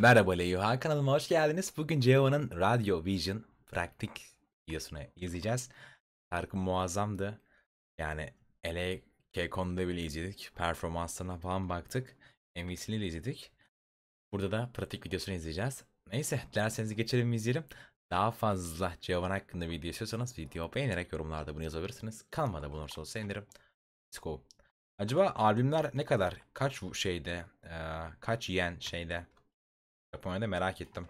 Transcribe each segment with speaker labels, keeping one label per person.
Speaker 1: Merhaba Leyuha kanalıma hoş geldiniz. Bugün Ceova'nın Radio Vision praktik videosunu izleyeceğiz. Şarkı muazzamdı. Yani LA K-Con'da bile izledik. Performanslarına falan baktık. MVC'li izledik. Burada da pratik videosunu izleyeceğiz. Neyse dilerseniz geçelim izleyelim. Daha fazla Ceovan hakkında video istiyorsanız video beğenerek yorumlarda bunu yazabilirsiniz. Kanalıma da bulursanız sevinirim. Let's go. Acaba albümler ne kadar? Kaç şeyde? Kaç yen şeyde? Japonya'da merak ettim.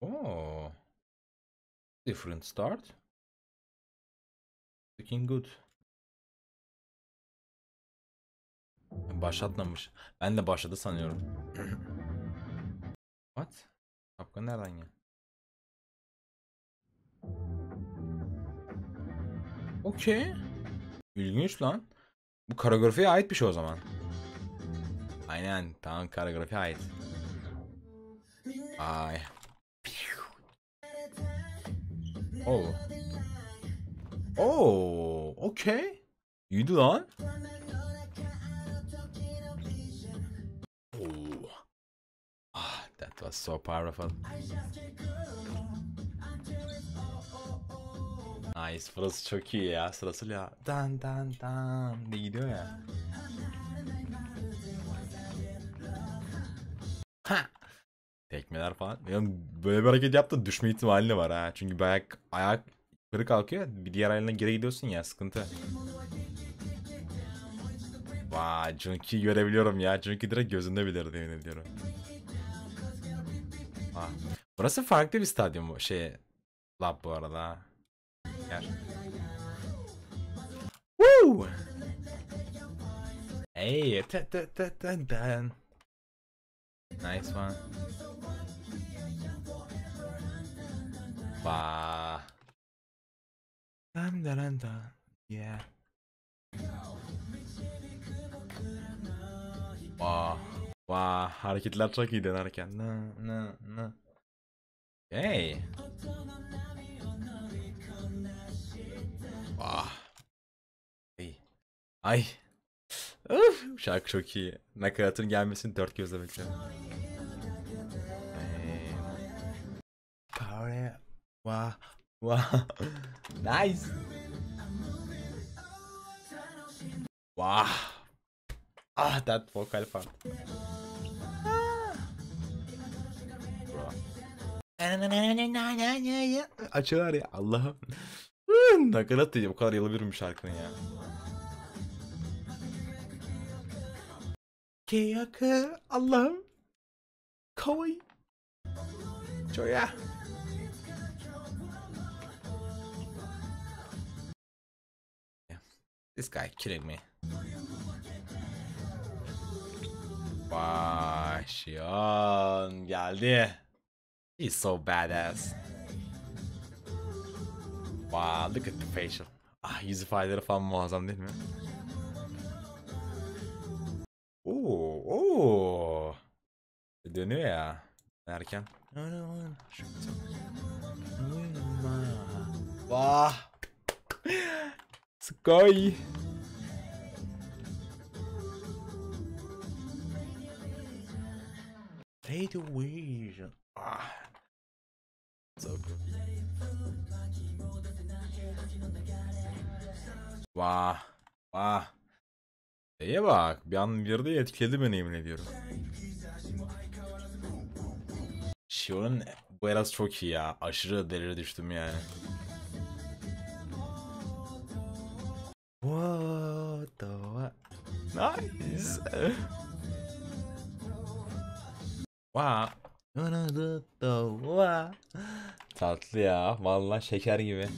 Speaker 1: Oo. Different start. Looking good. Başlatmamış. Ben de başladı sanıyorum. What? Kapkan nereden ya? Okey. İlginç lan. Bu koreografiye ait bir şey o zaman. Aynen. Tamam koreografiye ait. Ay. Oh. Oh, okey. İyiydi lan. Oh. Ah, that was so powerful. Nice. Burası çok iyi ya. Sırasıyla ya. Dan dan dan diye gidiyor ya. Tekmeler falan. Yani böyle bir hareket yaptın düşme ihtimali var ha. Çünkü ayak, ayak yukarı kalkıyor. Bir diğer ayağına geri gidiyorsun ya sıkıntı. Vay Junki görebiliyorum ya. Junki direkt gözünde bilir yemin ediyorum. Ah. Burası farklı bir stadyum bu şey. Lab bu arada. Yer. Woo! Hey, ta ta ta ta ta. Nice one. Vaa. Dam da dam da. Yeah. Vaa. Vaa. Hareketler çok iyi dönerken. Na na na. Hey. Vah. Ay. Ay. Şarkı çok iyi. Nakaratın gelmesini dört gözle bekliyorum. Power. Vah. Vah. Nice. Vah. Ah that vocal part. Açıyorlar ya Allah'ım. Nakarat diye bu kadar yılabilirim şarkının ya. Keyakı Allah'ım. Kawaii. Çoya. This guy killing me. Shion geldi. He's so badass. Wow, look at the facial. Ah yüz ifadeleri falan muazzam değil mi? Oo, oo. Dönüyor ya. Erken. Vah. Skoy. Radio Vision. Ah. So. Vah. Vah. Şeye bak. Bir an bir de etkiledi beni yemin ediyorum. Shion'un bu eras çok iyi ya. Aşırı derine düştüm yani. What the what? Nice. Wow. Tatlı ya. Vallahi şeker gibi.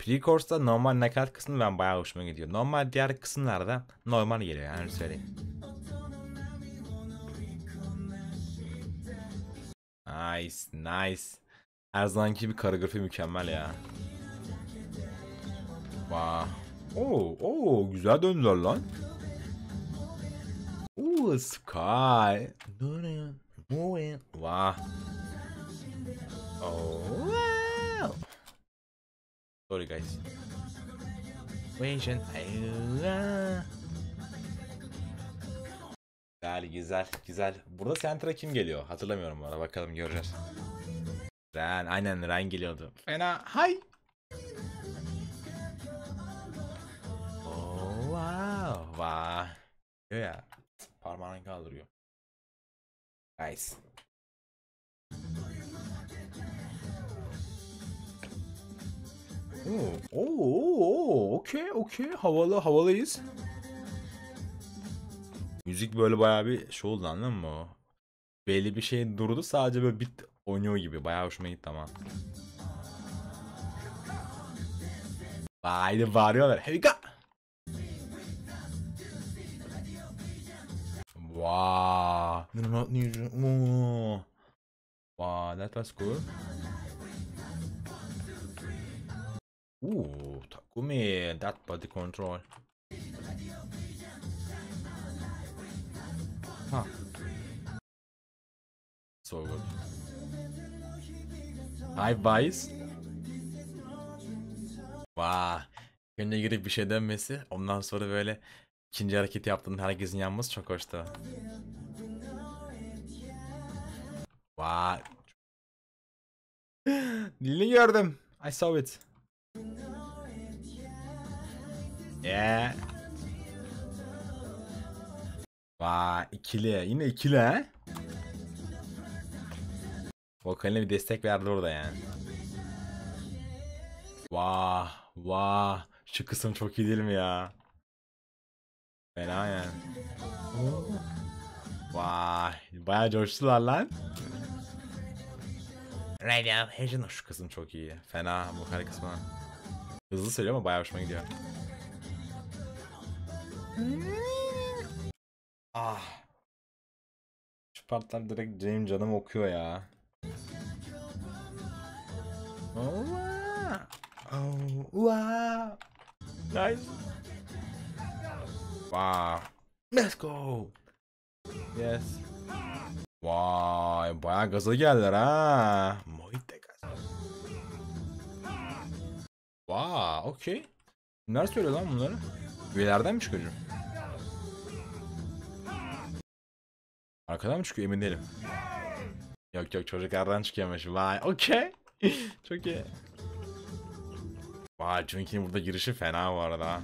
Speaker 1: Pre-course'da normal nakarat kısmı ben bayağı hoşuma gidiyor. Normal diğer kısımlarda normal geliyor yani öyle söyleyeyim. Nice, nice. Her zamanki bir koreografi mükemmel ya. Wow. Oo, oo güzel döndüler lan. Oo, Sky. Moving. Wow. Oh, wow. Sorry guys. Güzel güzel güzel. Burada Center'a kim geliyor? Hatırlamıyorum bu arada. Bakalım göreceğiz. Ren. Aynen Ren geliyordu. Fena. Hay. Oh wow. Diyor ya. Parmağını kaldırıyor. Nice. Oo, oo, okey, okey. Havalı, havalıyız. Müzik böyle bayağı bir şey oldu anladın mı? o? Belli bir şey durdu sadece böyle bit oynuyor gibi. Bayağı hoşuma gitti ama. Vay de bağırıyorlar. We go. Wow. Wow, that was cool. Ooh, Takumi, that body control. Huh. So good. Hi Vice. Vay. Önce girip bir şey denmesi, ondan sonra böyle ikinci hareket yaptığında herkesin yanması çok hoştu. Vay. Dilini gördüm. I saw it. Yeah. Vay ikili. Yine ikili ha? Vokaline bir destek verdi orada yani. Vah vah. Şu kısım çok iyi değil mi ya? Fena yani. Vay. Baya coştular lan. Radio Vision. Şu kısım çok iyi. Fena vokal kısmı. Hızlı söylüyor ama bayağı hoşuma gidiyor. Ah. Şu partlar direkt benim canım okuyor ya. Oh, wow. Nice. Wow. Let's go. Yes. Vay bayağı gaza geldiler ha. Moite gaz. Vay okey. Kimler söylüyor lan bunları? Üyelerden mi çıkıyor? Arkadan mı çıkıyor emin değilim. Yok yok çocuklardan çıkıyormuş. Vay okey. Çok iyi. Vay Junk'in burada girişi fena bu arada.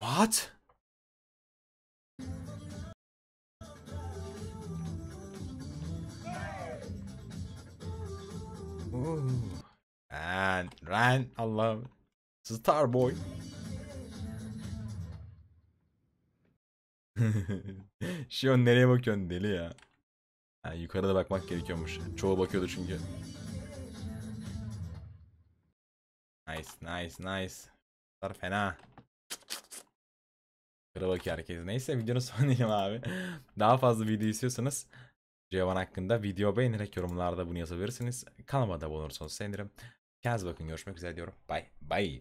Speaker 1: What? Ren, Ren, Allah'ım. Starboy. Şion nereye bakıyorsun deli ya? Ha, yukarıda bakmak gerekiyormuş. Çoğu bakıyordu çünkü. Nice, nice, nice. Bunlar fena. Yukarı bakıyor herkes. Neyse videonun sonu diyelim abi. Daha fazla video istiyorsanız Cevan hakkında video beğenerek yorumlarda bunu yazabilirsiniz. Kanalıma da abone olursanız sevinirim. Kendinize bakın. Görüşmek üzere diyorum. Bye. Bye.